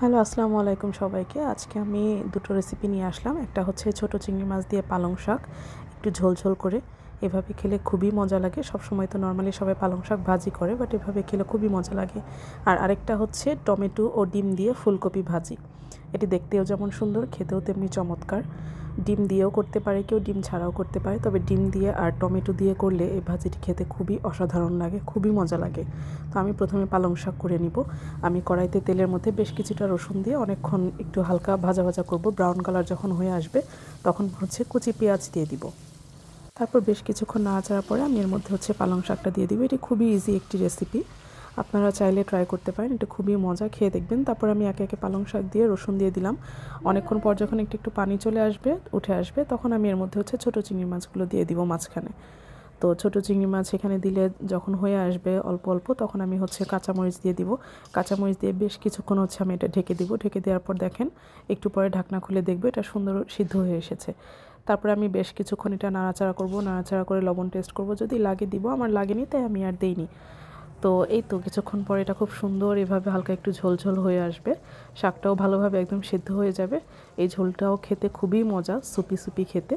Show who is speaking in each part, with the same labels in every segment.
Speaker 1: Hello, আসসালামু আলাইকুম সবাইকে। আজকে আমি দুটো রেসিপি নিয়ে আসলাম। একটা হচ্ছে ছোট চিংড়ি মাছ দিয়ে পালং শাক, একটু ঝোল ঝোল করে। এভাবে খেলে খুবই মজা লাগে। সব সময় তো নর্মালি সবাই পালং শাক ভাজি করে বাট এভাবে খেলে খুবই মজা লাগে। আর আরেকটা হচ্ছে টমেটো ও ডিম দিয়ে ফুলকপি ভাজি। এটি দেখতেও যেমন সুন্দর, খেতেও তেমনি চমৎকার। ডিম দিয়েও করতে পারে কেউ, ডিম ছাড়াও করতে পারে। তবে ডিম দিয়ে আর টমেটো দিয়ে করলে এই ভাজিটি খেতে খুবই অসাধারণ লাগে, খুবই মজা লাগে। তো আমি প্রথমে পালং শাক করে নিব। আমি কড়াইতে তেলের মধ্যে বেশ কিছুটা রসুন দিয়ে অনেকক্ষণ একটু হালকা ভাজা ভাজা করব। ব্রাউন কালার যখন হয়ে আসবে, তখন হচ্ছে কুচি পেঁয়াজ দিয়ে দিব। তারপর বেশ কিছুক্ষণ নাড়াচাড়া পরে আমি এর মধ্যে হচ্ছে পালং শাকটা দিয়ে দিব। এটি খুবই ইজি একটি রেসিপি আপনারা চাইলে ট্রাই করতে পারেন, এটা খুবই মজা, খেয়ে দেখবেন। তারপর আমি একে একে পালং শাক দিয়ে রসুন দিয়ে দিলাম। অনেকক্ষণ পর যখন একটু একটু পানি চলে আসবে, উঠে আসবে, তখন আমি এর মধ্যে হচ্ছে ছোটো চিংড়ি মাছগুলো দিয়ে দিব মাঝখানে। তো ছোটো চিংড়ি মাছ এখানে দিলে যখন হয়ে আসবে অল্প অল্প, তখন আমি হচ্ছে কাঁচামরিচ দিয়ে দিব। কাঁচামরিচ দিয়ে বেশ কিছুক্ষণ হচ্ছে আমি এটা ঢেকে দিব। ঢেকে দেওয়ার পর দেখেন, একটু পরে ঢাকনা খুলে দেখবে, এটা সুন্দর সিদ্ধ হয়ে এসেছে। তারপরে আমি বেশ কিছুক্ষণ এটা নাড়াচাড়া করব। নাড়াচাড়া করে লবণ টেস্ট করব। যদি লাগে দিব, আমার লাগেনি, তাই আমি আর দেইনি। তো এই তো কিছুক্ষণ পরে এটা খুব সুন্দর, এভাবে হালকা একটু ঝোলঝোল হয়ে আসবে। শাকটাও ভালোভাবে একদম সিদ্ধ হয়ে যাবে। এই ঝোলটাও খেতে খুবই মজা, সুপি সুপি খেতে।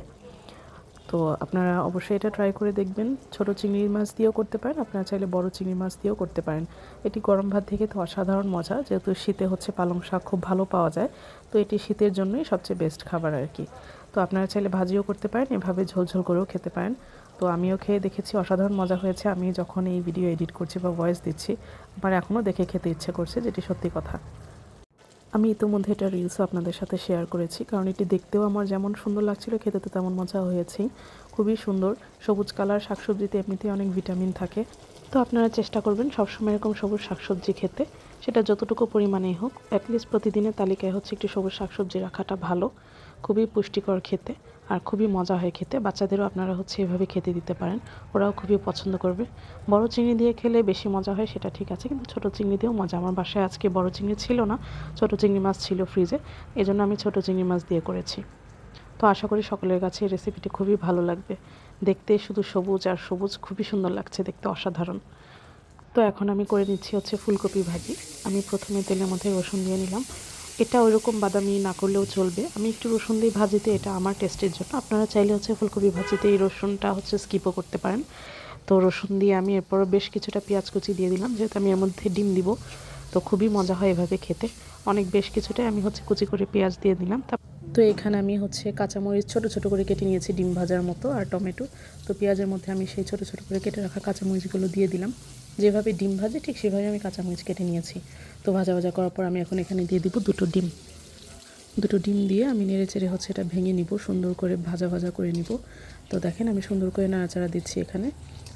Speaker 1: তো আপনারা অবশ্যই এটা ট্রাই করে দেখবেন। ছোট চিংড়ি মাছ দিয়েও করতে পারেন, আপনারা চাইলে বড় চিংড়ি মাছ দিয়েও করতে পারেন। এটি গরম ভাত থেকে তো অসাধারণ মজা, যেহেতু শীতে হচ্ছে পালং শাক খুব ভালো পাওয়া যায়। তো এটি শীতের জন্যই সবচেয়ে বেস্ট খাবার আর কি। তো আপনারা চাইলে ভাজিও করতে পারেন, এভাবে ঝোলঝোল করেও খেতে পারেন। তো আমিও খেয়ে দেখেছি, অসাধারণ মজা হয়েছে। আমি যখন এই ভিডিও এডিট করছি বা ভয়েস দিচ্ছি, আমার এখনও দেখে খেতে ইচ্ছে করছে যেটি সত্যি কথা। আমি ইতিমধ্যে এটা রিলসও আপনাদের সাথে শেয়ার করেছি, কারণ এটি দেখতেও আমার যেমন সুন্দর লাগছিল, খেতে তো তেমন মজা হয়েছেই। খুবই সুন্দর, সবুজ কালার শাকসবজিতে এমনিতেই অনেক ভিটামিন থাকে। তো আপনারা চেষ্টা করবেন সবসময় এরকম সবুজ শাকসবজি খেতে। সেটা যতটুকু পরিমাণেই হোক অ্যাটলিস্ট প্রতিদিনের তালিকায় হচ্ছে একটি সবুজ শাকসবজি রাখাটা ভালো। খুবই পুষ্টিকর খেতে আর খুবই মজা হয় খেতে। বাচ্চাদেরও আপনারা হচ্ছে এভাবে খেতে দিতে পারেন। ওরাও খুবই পছন্দ করবে। বড় চিংড়ি দিয়ে খেলে বেশি মজা হয়, সেটা ঠিক আছে। কিন্তু ছোটো চিংড়ি দিয়েও মজা। আমার বাসায় আজকে বড় চিংড়ি ছিল না। ছোটো চিংড়ি মাছ ছিল ফ্রিজে এই জন্য আমি ছোটো চিংড়ি মাছ দিয়ে করেছি। তো আশা করি সকলের কাছে এই রেসিপিটি খুবই ভালো লাগবে। দেখতে শুধু সবুজ আর সবুজ খুবই সুন্দর লাগছে দেখতে, অসাধারণ। তো এখন আমি করে নিচ্ছি হচ্ছে ফুলকপি ভাজি। আমি প্রথমে তেলের মধ্যে রসুন দিয়ে নিলাম। এটা ওইরকম বাদামি না করলেও চলবে। আমি একটু রসুন দিয়ে ভাজিতে এটা আমার টেস্টের জন্য। আপনারা চাইলে হচ্ছে ফুলকপি ভাজিতে এই রসুনটা হচ্ছে স্কিপও করতে পারেন। তো রসুন দিয়ে আমি এরপর বেশ কিছুটা পেঁয়াজ কুচি দিয়ে দিলাম। যেহেতু আমি এর মধ্যে ডিম দিব, তো খুবই মজা হয় এভাবে খেতে। অনেক বেশ কিছুটাই আমি হচ্ছে কুচি করে পেঁয়াজ দিয়ে দিলাম। তো এখানে আমি হচ্ছে কাঁচামরিচ ছোট ছোট করে কেটে নিয়েছি ডিম ভাজার মতো আর টমেটো। তো পেঁয়াজের মধ্যে আমি সেই ছোট ছোট করে কেটে রাখা কাঁচামরিচগুলো দিয়ে দিলাম। যেভাবে ডিম ভাজে, ঠিক সেভাবে আমি কাঁচামরিচ কেটে নিয়েছি। তো ভাজা ভাজা করার পর আমি এখন এখানে দিয়ে দিব দুটো ডিম। দুটো ডিম দিয়ে আমি নেড়ে চেড়ে হচ্ছে এটা ভেঙে নিব, সুন্দর করে ভাজা ভাজা করে নিব। তো দেখেন আমি সুন্দর করে নাড়াচাড়া দিচ্ছি এখানে।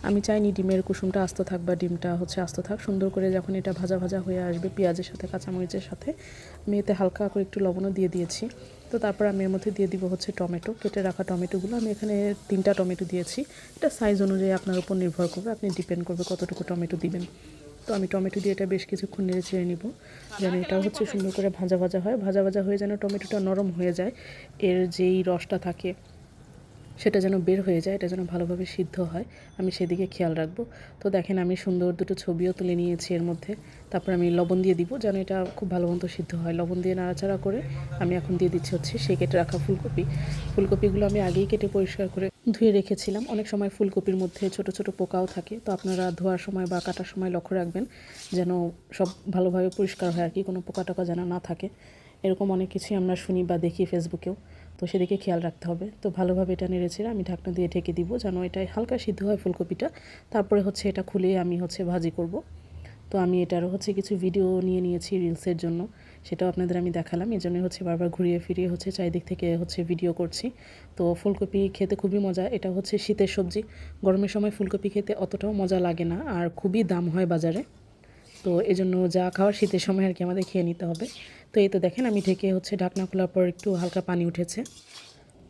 Speaker 1: আমি চাইনি ডিমের কুসুমটা আস্ত থাক বা ডিমটা হচ্ছে আস্ত থাক। সুন্দর করে যখন এটা ভাজা ভাজা হয়ে আসবে পেঁয়াজের সাথে, কাঁচামরিচের সাথে, আমি এতে হালকা করে একটু লবণও দিয়ে দিয়েছি। তো তারপর আমি এর মধ্যে দিয়ে দিব হচ্ছে টমেটো। কেটে রাখা টমেটোগুলো আমি এখানে তিনটা টমেটো দিয়েছি। এটা সাইজ অনুযায়ী আপনার উপর নির্ভর করবে। আপনি ডিপেন্ড করবে কতটুকু টমেটো দিবেন। তো আমি টমেটো দিয়ে এটা বেশ কিছুক্ষণ নেড়ে ছেড়ে নিব। যেন এটা হচ্ছে সুন্দর করে ভাজা ভাজা হয়। ভাজা ভাজা হয়ে যেন টমেটোটা নরম হয়ে যায়। এর যেই রসটা থাকে সেটা যেন বের হয়ে যায়, এটা যেন ভালোভাবে সিদ্ধ হয়, আমি সেদিকে খেয়াল রাখব। তো দেখেন আমি সুন্দর দুটো ছবিও তুলে নিয়েছি এর মধ্যে। তারপর আমি লবণ দিয়ে দিব যেন এটা খুব ভালো মতো সিদ্ধ হয়। লবণ দিয়ে নাড়াচাড়া করে আমি এখন দিয়ে দিচ্ছি হচ্ছে সেই কেটে রাখা ফুলকপি। ফুলকপিগুলো আমি আগেই কেটে পরিষ্কার করে ধুয়ে রেখেছিলাম। অনেক সময় ফুলকপির মধ্যে ছোট ছোট পোকাও থাকে। তো আপনারা ধোয়ার সময় বা কাটার সময় লক্ষ্য রাখবেন যেন সব ভালোভাবে পরিষ্কার হয় আর কি, কোনো পোকা টোকা যেন না থাকে। এরকম অনেক কিছুই আমরা শুনি বা দেখি ফেসবুকেও তো সেদিকে খেয়াল রাখতে হবে। তো ভালোভাবে এটা নেড়েছেড়ে আমি ঢাকনা দিয়ে ঢেকে দিব যেন এটা হালকা সিদ্ধ হয় ফুলকপিটা। তারপরে হচ্ছে এটা খুলে আমি হচ্ছে ভাজি করব। তো আমি এটারও হচ্ছে কিছু ভিডিও নিয়ে নিয়েছি রিলসের জন্য। সেটাও আপনাদের আমি দেখালাম। এই জন্যই হচ্ছে বারবার ঘুরিয়ে ফিরিয়ে হচ্ছে চারিদিক থেকে হচ্ছে ভিডিও করছি। তো ফুলকপি খেতে খুবই মজা। এটা হচ্ছে শীতের সবজি। গরমের সময় ফুলকপি খেতে অতটাও মজা লাগে না। আর খুবই দাম হয় বাজারে। তো এই জন্য যা খাওয়ার শীতের সময় আর কি আমাদের খেয়ে নিতে হবে। তো এই তো দেখেন, আমি ঢেকে হচ্ছে ঢাকনা খোলার পর একটু হালকা পানি উঠেছে।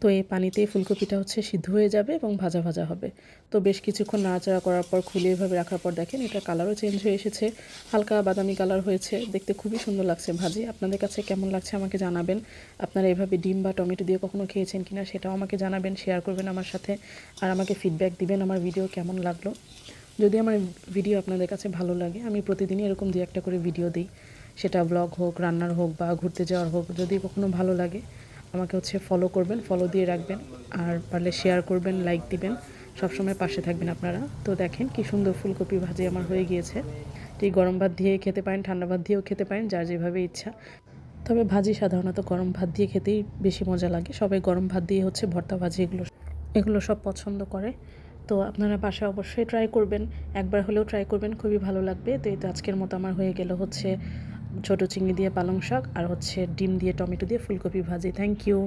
Speaker 1: তো এই পানিতেই ফুলকপিটা হচ্ছে সিদ্ধ হয়ে যাবে এবং ভাজা ভাজা হবে। তো বেশ কিছুক্ষণ নাড়াচাড়া করার পর খুলে এভাবে রাখার পর দেখেন এটা কালারও চেঞ্জ হয়ে এসেছে। হালকা বাদামি কালার হয়েছে। দেখতে খুবই সুন্দর লাগছে ভাজি। আপনাদের কাছে কেমন লাগছে আমাকে জানাবেন। আপনারা এভাবে ডিম বা টমেটো দিয়ে কখনো খেয়েছেন কিনা সেটাও আমাকে জানাবেন শেয়ার করবেন আমার সাথে। আর আমাকে ফিডব্যাক দিবেন আমার ভিডিও কেমন লাগল। যদি আমার ভিডিও আপনাদের কাছে ভালো লাগে, আমি প্রতিদিনই এরকম দু একটা করে ভিডিও দিই। সেটা ব্লগ হোক, রান্নার হোক বা ঘুরতে যাওয়ার হোক, যদি কখনো ভালো লাগে, আমাকে হচ্ছে ফলো করবেন ফলো দিয়ে রাখবেন। আর পারলে শেয়ার করবেন লাইক দিবেন। সবসময় পাশে থাকবেন আপনারা। তো দেখেন কি সুন্দর ফুলকপি ভাজি আমার হয়ে গিয়েছে। এই গরম ভাত দিয়ে খেতে পারেন, ঠান্ডা ভাত দিয়েও খেতে পারেন, যার যেভাবে ইচ্ছা। তবে ভাজি সাধারণত গরম ভাত দিয়ে খেতেই বেশি মজা লাগে। সবাই গরম ভাত দিয়ে হচ্ছে ভর্তা ভাজি এগুলো এগুলো সব পছন্দ করে। তো আপনারা বাসায় অবশ্যই ট্রাই করবেন। একবার হলেও ট্রাই করবেন, খুবই ভালো লাগবে। তো এই তো আজকের মতো আমার হয়ে গেল হচ্ছে ছোটো চিংড়ি দিয়ে পালং শাক আর হচ্ছে ডিম দিয়ে টমেটো দিয়ে ফুলকপি ভাজি। Thank you